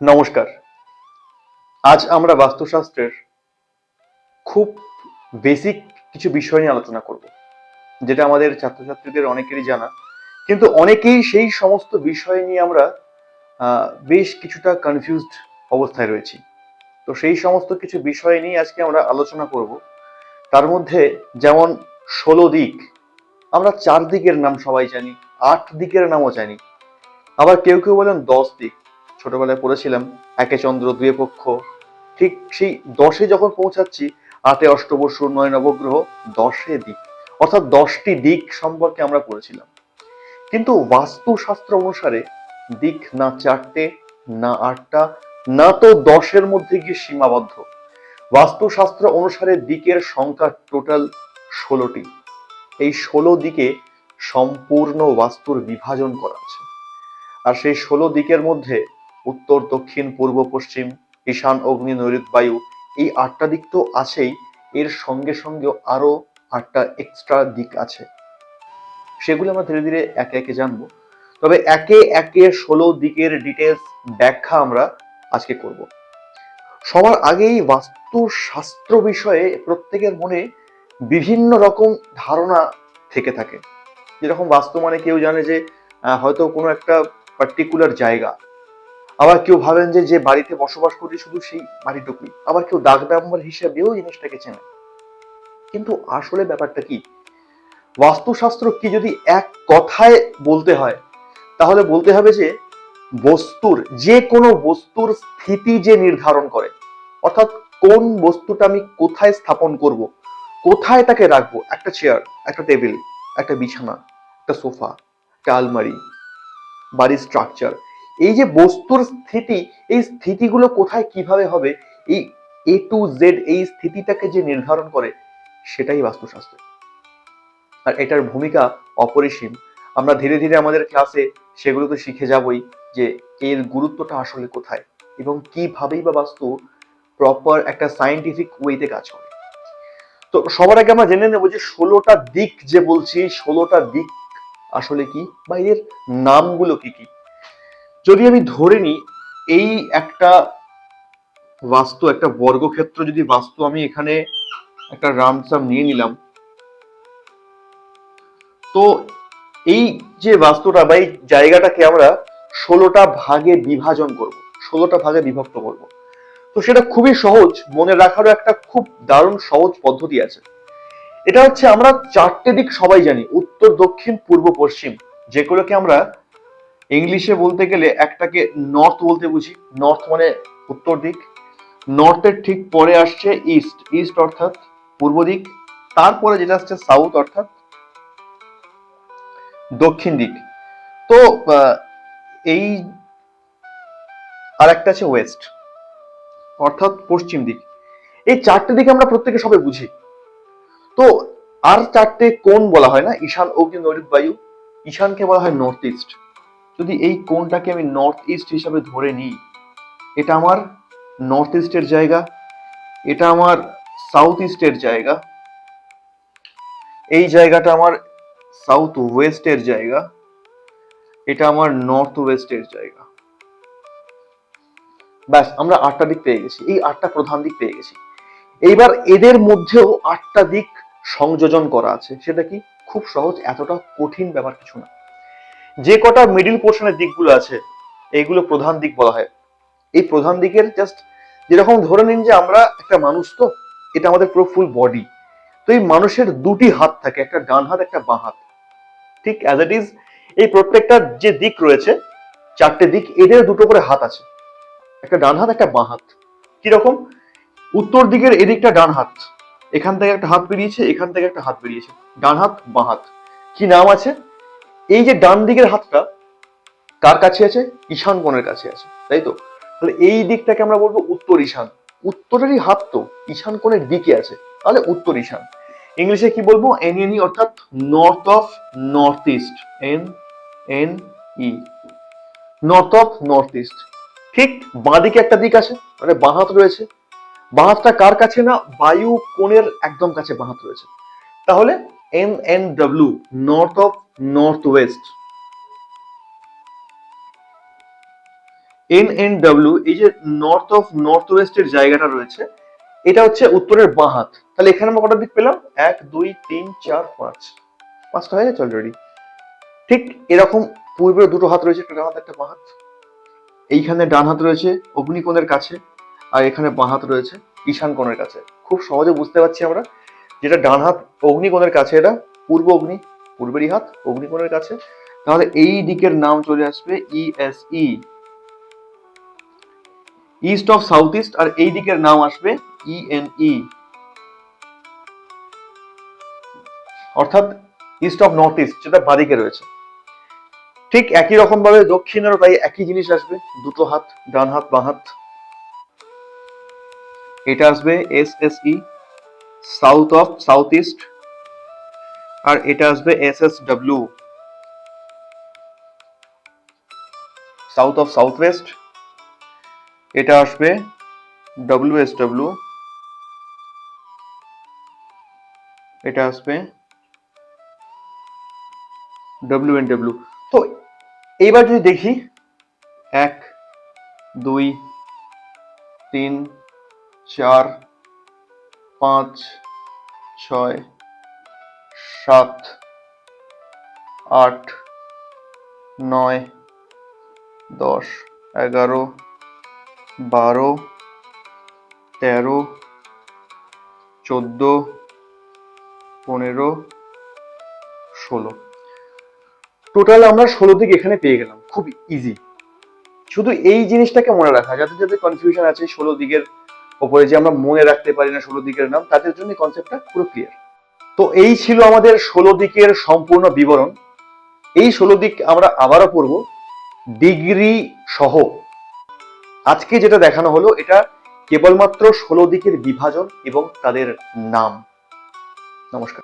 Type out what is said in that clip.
নমস্কার। আজ আমরা বাস্তুশাস্ত্রের খুব বেসিক কিছু বিষয় নিয়ে আলোচনা করব, যেটা আমাদের ছাত্রছাত্রীদের অনেকেরই জানা। কিন্তু অনেকেই সেই সমস্ত বিষয় নিয়ে আমরা বেশ কিছুটা কনফিউজড অবস্থায় রয়েছি। তো সেই সমস্ত কিছু বিষয় নিয়ে আজকে আমরা আলোচনা করব। তার মধ্যে যেমন ষোলো দিক, আমরা চার দিকের নাম সবাই জানি, আট দিকের নামও জানি। আবার কেউ কেউ বলেন দশ দিক। ছোটবেলায় পড়েছিলাম, একে চন্দ্র, দুয়ে পক্ষ ঠিক সেই দশে যখন পৌঁছাচ্ছি, আটে অষ্টবসু নয় নবগ্রহ, দশে দিক। অর্থাৎ দশটি দিক সম্পর্কে আমরা পড়েছিলাম। কিন্তু বাস্তুশাস্ত্র অনুসারে দিক না চারটে, না আটটা, না তো দশের মধ্যে গিয়ে সীমাবদ্ধ। বাস্তুশাস্ত্র অনুসারে দিকের সংখ্যা টোটাল ষোলোটি। এই ষোলো দিকে সম্পূর্ণ বাস্তুর বিভাজন করা আছে। আর সেই ষোলো দিকের মধ্যে উত্তর, দক্ষিণ, পূর্ব, পশ্চিম, ঈশান, অগ্নি নৈঋত বায়ু এই আটটা দিক তো আছেই। এর সঙ্গে সঙ্গে আরও আটটা এক্সট্রা দিক আছে। সেগুলো আমরা ধীরে ধীরে একে একে জানব। তবে একে একে ষোলো দিকের ডিটেলস ব্যাখ্যা আমরা আজকে করব। সবার আগেই বাস্তুশাস্ত্র বিষয়ে প্রত্যেকের মনে বিভিন্ন রকম ধারণা থেকে থাকে। যেরকম বাস্তু মানে কেউ জানে যে হয়তো কোনো একটা পার্টিকুলার জায়গা আবার কেউ ভাবেন যে যে বাড়িতে বসবাস করি শুধু সেই বাড়িটুকুই আবার কেউ দাগ নাম্বার হিসাবেও জিনিসটাকে চেনে কিন্তু আসলে ব্যাপারটা কি? বাস্তুশাস্ত্র কি যদি এক কথায় বলতে হয়, তাহলে বলতে হবে যে, বস্তুর, যে কোনো বস্তুর স্থিতি যে নির্ধারণ করে, অর্থাৎ কোন বস্তুটা আমি কোথায় স্থাপন করব, কোথায় তাকে রাখব, একটা চেয়ার একটা টেবিল একটা বিছানা, একটা সোফা একটা আলমারি, বাড়ির স্ট্রাকচার এই যে বস্তুর স্থিতি, এই স্থিতিগুলো কোথায় কীভাবে হবে, এই এ টু জেড এই স্থিতিটাকে যে নির্ধারণ করে, সেটাই বাস্তুশাস্ত্র। আর এটার ভূমিকা অপরিসীম। আমরা ধীরে ধীরে আমাদের ক্লাসে সেগুলো তো শিখে যাবই যে এর গুরুত্বটা আসলে কোথায় এবং কিভাবেই বা বাস্তু প্রপার একটা সায়েন্টিফিক ওয়েতে কাজ করে। তো সবার আগে আমরা জেনে নেব যে ষোলোটা দিক যে বলছি, ষোলোটা দিক আসলে কি বা এর নামগুলো কি কি। যদি আমি ধরে নিই, এই একটা বাস্তু, একটা বর্গক্ষেত্র যদি বাস্তু আমি এখানে একটা রামসাম নিয়ে নিলাম, তো এই যে বাস্তুটা বা এই জায়গাটাকে আমরা ষোলোটা ভাগে বিভাজন করব, ষোলোটা ভাগে বিভক্ত করব। তো সেটা খুবই সহজ, মনে রাখারও একটা খুব দারুণ সহজ পদ্ধতি আছে। এটা হচ্ছে আমরা চারটে দিক সবাই জানি, উত্তর, দক্ষিণ, পূর্ব, পশ্চিম, যেগুলোকে আমরা ইংলিশে বলতে গেলে একটাকে নর্থ বলতে বুঝি। নর্থ মানে উত্তর দিক। নর্থের ঠিক পরে আসছে ইস্ট ইস্ট অর্থাৎ পূর্ব দিক। তারপরে যেটা আসছে সাউথ অর্থাৎ দক্ষিণ দিক। তো এই আর একটা আছে ওয়েস্ট অর্থাৎ পশ্চিম দিক। এই চারটে দিকে আমরা প্রত্যেকে সবাই বুঝি। তো, আর চারটে কোন বলা হয় না? ঈশান, অগ্নি নৈঋত বায়ু। ঈশানকে বলা হয় নর্থ ইস্ট যদি এই কোনটাকে আমি নর্থ ইস্ট হিসাবে ধরে নিই, এটা আমার নর্থ ইস্টের জায়গা, এটা আমার সাউথ ইস্টের জায়গা, এই জায়গাটা আমার সাউথ ওয়েস্টের জায়গা, এটা আমার নর্থ ওয়েস্টের জায়গা। ব্যাস, আমরা আটটা দিক পেয়ে গেছি, এই আটটা প্রধান দিক পেয়ে গেছি। এইবার এদের মধ্যেও আটটা দিক সংযোজন করা আছে, সেটা কি? খুব সহজ, এতটা কঠিন ব্যাপার কিছু না। যে কটা মিডিল পোর্শনের দিকগুলো আছে, এইগুলো প্রধান দিক বলা হয়। এই প্রধান দিকের জাস্ট যেরকম ধরে নিন যে আমরা একটা মানুষ তো, এটা আমাদের পুরো ফুল বডি তো এই মানুষের দুটি হাত থাকে, একটা ডান হাত, একটা বাঁ হাত। ঠিক অ্যাজ ইট ইজ এই প্রত্যেকটা যে দিক রয়েছে, চারটে দিক, এদের দুটো করে হাত আছে। একটা ডান হাত, একটা বাঁ হাত। কীরকম? উত্তর দিকের এদিকটা ডান হাত। এখান থেকে একটা হাত বেরিয়েছে, এখান থেকে একটা হাত বেরিয়েছে। ডান হাত, বাঁ হাত। কি নাম আছে? এই যে ডান দিকের হাতটা কার কাছে আছে? ঈশান কোণের কাছে আছে, তাই তো? তাহলে এই দিকটাকে আমরা বলব উত্তর ঈশান। উত্তরেরই হাত তো, ঈশান কোণের দিকে আছে, তাহলে উত্তর ঈশান। ইংলিশে কি বলব? এন এন ই অর্থাৎ north of north east, N N, E. North of north east. ঠিক বাঁদিকে একটা দিক আছে মানে বাঁ হাত রয়েছে। বাঁ হাতটা কার কাছে না? বায়ু কোণের একদম কাছে বাঁ হাত রয়েছে। তাহলে N N W, north of north west N N W এই যে নর্থ অফ নর্থ ওয়েস্টের জায়গাটা রয়েছে, এটা হচ্ছে উত্তরের বাঁ তাহলে এখানে আমরা কটা দিক পেলাম? এক, দুই, তিন, চার, পাঁচ। পাঁচটা হয়ে গেছে অলরেডি ঠিক এরকম পূর্বের দুটো হাত রয়েছে, একটা হাত, একটা বাঁ এইখানে ডান হাত রয়েছে অগ্নিকোণের কাছে, আর এখানে বাঁ হাত রয়েছে ঈশান কোণের কাছে। খুব সহজে বুঝতে পারছি আমরা যেটা ডান হাত অগ্নিকোণের কাছে, এটা পূর্ব অগ্নি পূর্বেরই হাত, অগ্নিকোণের কাছে। তাহলে এই দিকের নাম চলে আসবে E ESE east of south east আর এই দিকের নাম আসবে E ইএনই অর্থাৎ ইস্ট অফ নর্থ ইস্ট যেটা বাদিকে রয়েছে। ঠিক একই রকম ভাবে দক্ষিণেরও তাই একই জিনিস আসবে, দুটো হাত, ডান হাত, বাঁ হাত। এটা আসবে S S E south of south east আর এটা আসবে S S W south of south west এটা আসবে ডব্লিউ এস ডব্লিউ এটা আসবে ডব্লিউ এন ডব্লিউ তো এইবার যদি দেখি, এক, দুই, তিন, চার, পাঁচ, ছয় সাত, আট, নয়, দশ, এগারো, বারো, তেরো, চোদ্দ, পনেরো, ষোলো। টোটাল আমরা ষোলো দিক এখানে পেয়ে গেলাম। খুব ইজি শুধু এই জিনিসটাকে মনে রাখা, যাতে যাদের কনফিউশন আছে ষোলো দিকের ওপরে যে আমরা মনে রাখতে পারি না ষোলো দিকের নাম, তাদের জন্য কনসেপ্টটা পুরো ক্লিয়ার তো এই ছিল আমাদের ষোলো দিকের সম্পূর্ণ বিবরণ। এই ষোলো দিক আমরা আবারও পড়ব। ডিগ্রি সহ। আজকে যেটা দেখানো হলো, এটা কেবলমাত্র ষোলো দিকের বিভাজন এবং তাদের নাম। নমস্কার।